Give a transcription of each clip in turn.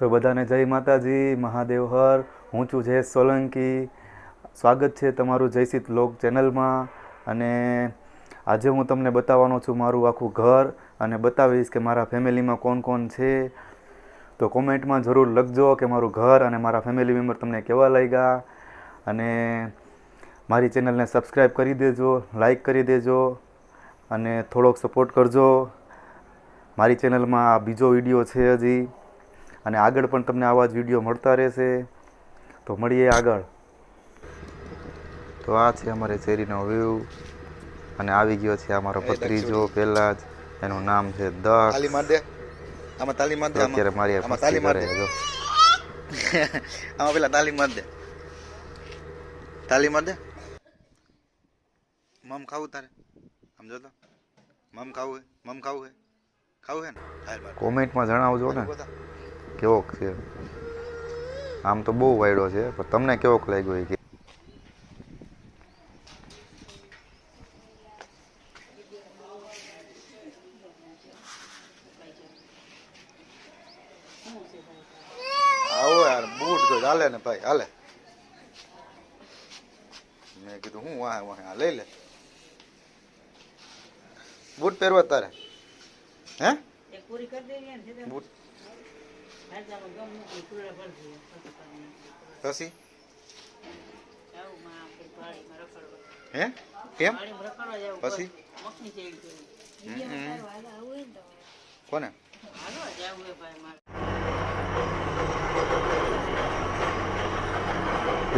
તો બધાને જય માતાજી, મહાદેવ હર. હું છું જયેશ સોલંકી. સ્વાગત છે તમારું જયસિત લોક ચેનલમાં. અને આજે હું તમને બતાવવાનો છું મારું આખું ઘર અને બતાવીશ કે મારા ફેમિલીમાં કોણ કોણ છે. તો કોમેન્ટમાં જરૂર લખજો કે મારું ઘર અને મારા ફેમિલી મેમ્બર તમને કેવા લાગ્યા. અને મારી ચેનલને સબસ્ક્રાઈબ કરી દેજો લાઈક કરી દેજો અને થોડોક સપોર્ટ કરજો. મારી ચેનલમાં આ બીજો વીડિયો છે હજી. અને આગળ પણ તમને આવા જ વીડિયો મળતા રહેશે. તો મળીએ આગળ. તો આ છે અમારે શેરીનો વ્યૂ અને આવી ગયો છે અમારો ભત્રીજો પહેલા જ. એનું નામ છે દક્ષ. આમાં અત્યારે મારી તાલી માર જો. પેલા તાલી માર દે તાલી માર દે મમ ખાવું તારે? સમજો તો. મમ ખાવું હે? મમ ખાવું હે? ખાવું હે ને? કોમેન્ટમાં જણાવજો ને. કેવોક છે? આમ તો બહુ વાયડો છે પણ તમને કેવોક લાગ્યો એ આવો યાર બૂટ જો હાલે ને ભાઈ હાલે. મેં કીધું હું વાહ વાહ લઈ લે. બૂટ પહેરવા તારે? હે? બૂટ પછી હે? કેમ? પછી? કોને?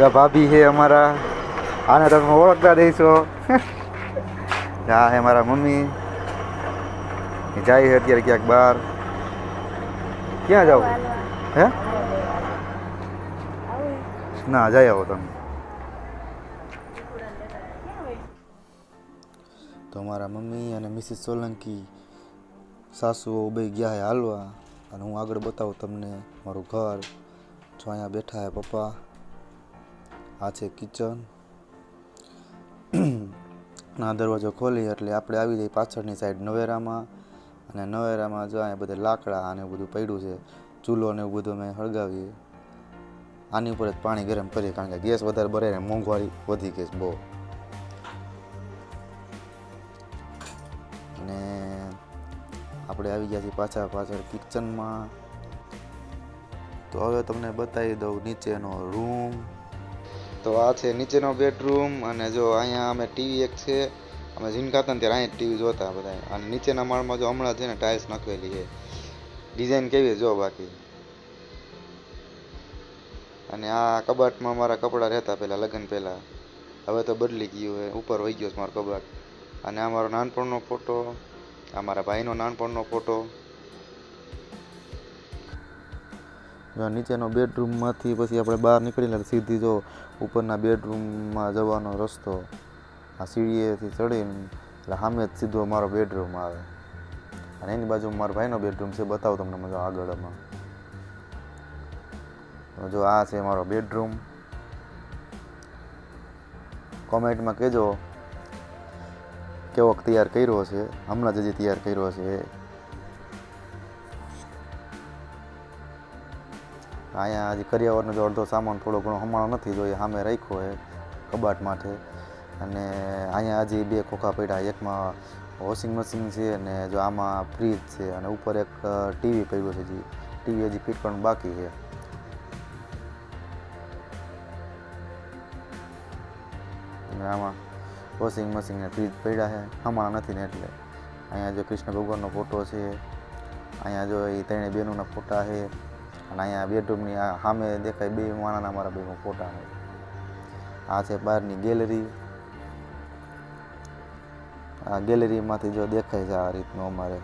ભાભી છે અમારા. આને તમે ઓળખતા દઈશો હા હે મારા મમ્મી. જાય અત્યારે ક્યાંક બહાર. ક્યાં જાવ હે? ના, જઈ આવો તમે. તો મારા મમ્મી અને મિસિસ સોલંકી સાસુઓ ઉભે ગયા હે હાલવા. અને હું આગળ બતાવું તમને મારું ઘર. જો અહીંયા બેઠા હે પપ્પા. આ છે કિચન. ના દરવાજો ખોલી એટલે આપણે આવી જઈએ પાછળની સાઈડ નવેરામાં. અને નવેરામાં જો અહીંયા બધા લાકડા અને બધું પડ્યું છે, ચૂલો ને એવું બધું અમે સળગાવીએ આની ઉપર જ પાણી ગરમ કરીએ, કારણ કે ગેસ વધારે ભરે ને મોંઘવારી વધી ગઈ બહુ. અને આપણે આવી ગયા છીએ પાછા પાછળ કિચનમાં. તો હવે તમને બતાવી દઉં નીચેનો રૂમ તો આ છે નીચેનો બેડરૂમ અને જો અહીંયા અમે ટીવી એક છે અમે ઝીણકાતા ને ત્યારે અહીંયા ટીવી જોતા બધા અને નીચેના માળમાં જો હમણાં છે ને ટાઇલ્સ નાખેલી છે. ડિઝાઇન કેવી જો બાકી? અને આ કબાટમાં મારા કપડાં રહેતા પહેલાં, લગ્ન પહેલાં. હવે તો બદલી ગયું હોય ઉપર વહી ગયો છે મારો કબાટ. અને આ મારો નાનપણનો ફોટો, આ મારા ભાઈનો નાનપણનો ફોટો. જો નીચેનો બેડરૂમમાંથી પછી આપણે બહાર નીકળીને સીધી જો ઉપરના બેડરૂમમાં જવાનો રસ્તો. આ સીડીએથી ચડીને એટલે સામે જ સીધો મારો બેડરૂમ આવે. અને એની બાજુમાં મારા ભાઈનો બેડરૂમ છે, બતાવું તમને મજા આગળમાં જો આ છે મારો બેડરૂમ કોમેન્ટમાં કહેજો કેવોક તૈયાર કર્યો છે, હમણાં જ હજી તૈયાર કર્યો છે અહીંયા હજી કરિયાવરનો જો અડધો સામાન થોડો ઘણો હમણાં નથી જોઈએ સામે રાખ્યો છે કબાટ માટે અને અહીંયા હજી બે ખોખા પડ્યા. એકમાં વોશિંગ મશીન છે અને જો આમાં ફ્રીજ છે અને ઉપર એક ટીવી પડ્યું છે હજી ટીવી હજી ફિટ પણ બાકી છે. આમાં વોશિંગ મશીન ને ફ્રીજ પડ્યા છે. હમણાં નથી ને એટલે. અહીંયા જો કૃષ્ણ ભગવાનનો ફોટો છે. અહીંયા જો એ ત્રણે બહેનોના ફોટા છે. અને અહીંયા બેડરૂમની સામે દેખાય બે માણાના મારા બેનો ફોટા છે. આ છે બહારની ગેલેરી. આ ગેલેરીમાંથી જો દેખાય છે આ રીતનું અમારે.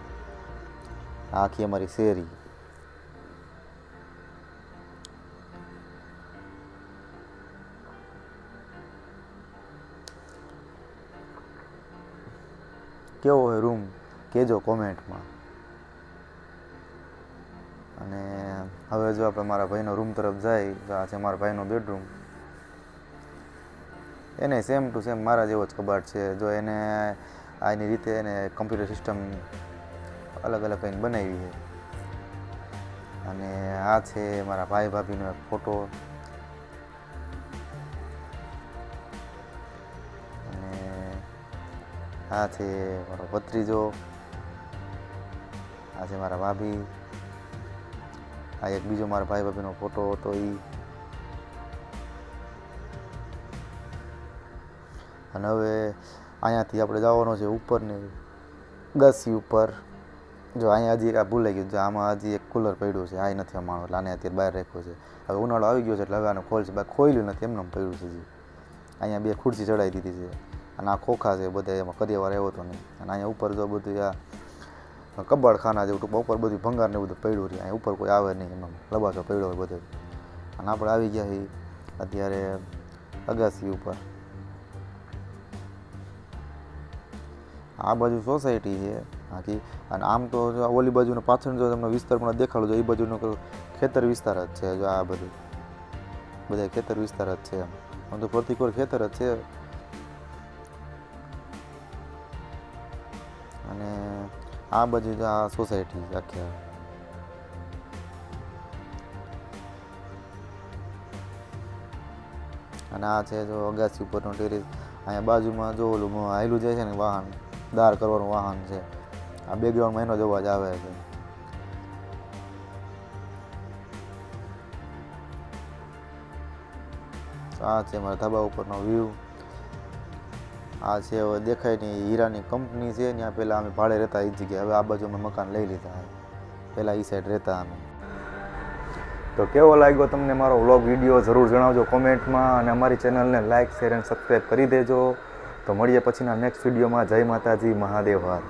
આખી અમારી શેરી. કેવો હોય રૂમ? કેજો કોમેન્ટમાં. અને હવે જો આપણે મારા ભાઈનો રૂમ તરફ જાય, તો આ છે મારા ભાઈનો બેડરૂમ. એને સેમ ટુ સેમ મારા જેવો જ કબાટ છે. જો એને આની રીતે એને કમ્પ્યુટર સિસ્ટમ અલગ અલગ કંઈક બનાવી છે. અને આ છે મારા ભાઈ ભાભીનો એક ફોટો અને આ છે મારો ભત્રીજો. આ છે મારા ભાભી. આ એક બીજો મારા ભાઈ ભાભીનો ફોટો હતો એ અને હવે અહીંયાથી આપણે જવાનો છે ઉપરની ગસી ઉપર. જો અહીંયા હજી આ ભૂલાઈ ગયું છે આમાં હજી એક કુલર પડ્યું છે આ નથી અમારો, એટલે આને અત્યારે બહાર રાખ્યો છે. હવે ઉનાળો આવી ગયો છે, એટલે હવે આને ખોલશે બાકી ખોલ્યું નથી એમને પડ્યું છે અહીંયા બે ખુરશી ચડાવી દીધી છે, અને આ ખોખા છે, બધા એમાં કરિયાવાર આવ્યો હતો નહીં. અને અહીંયા ઉપર જો બધું આ કબાડખાના જેવું ટૂંકમાં ઉપર બધું ભંગાર ને બધું પડ્યું રહે અહીંયા ઉપર કોઈ આવે નહીં એમાં, લબાસો પડ્યો હોય બધો. અને આપણે આવી ગયા છીએ અત્યારે અગાસી ઉપર. આ બાજુ સોસાયટી છે બાકી અને આમ તો જો ઓલી બાજુનો પાછળ જો તમને વિસ્તાર પણ દેખાડું જો એ બાજુનો ખેતર વિસ્તાર જ છે, જો આ બધું. બધા ખેતર વિસ્તાર જ છે આમ તો ફરતી કોઈ ખેતર જ છે. અને આ બાજુ જો આ સોસાયટી છે, આખી. અને આ છે જો અગાસી ઉપરનો ટેરેસ. અહીંયા બાજુમાં જો ઓલું હાયલું જાય છે ને વાહન. દાર કરવાનું વાહન છે. આ બેકગ્રાઉન્ડમાં એનો જ આવે છે. આ છે મારા ધાબા ઉપરનો વ્યૂ આ છે હવે દેખાય નહીં હીરાની કંપની છે. ત્યાં પહેલાં અમે ભાડે રહેતા એ જગ્યાએ. હવે આ બાજુ અમે મકાન લઈ લીધા પહેલાં એ સાઈડ રહેતા અમે. તો કેવો લાગ્યો તમને મારો વ્લોગ વીડિયો જરૂર જણાવજો કોમેન્ટમાં અને અમારી ચેનલને લાઇક શેર અને સબસ્ક્રાઈબ કરી દેજો. તો મળીએ પછીના નેક્સ્ટ વિડીયોમાં જય માતાજી મહાદેવ હર.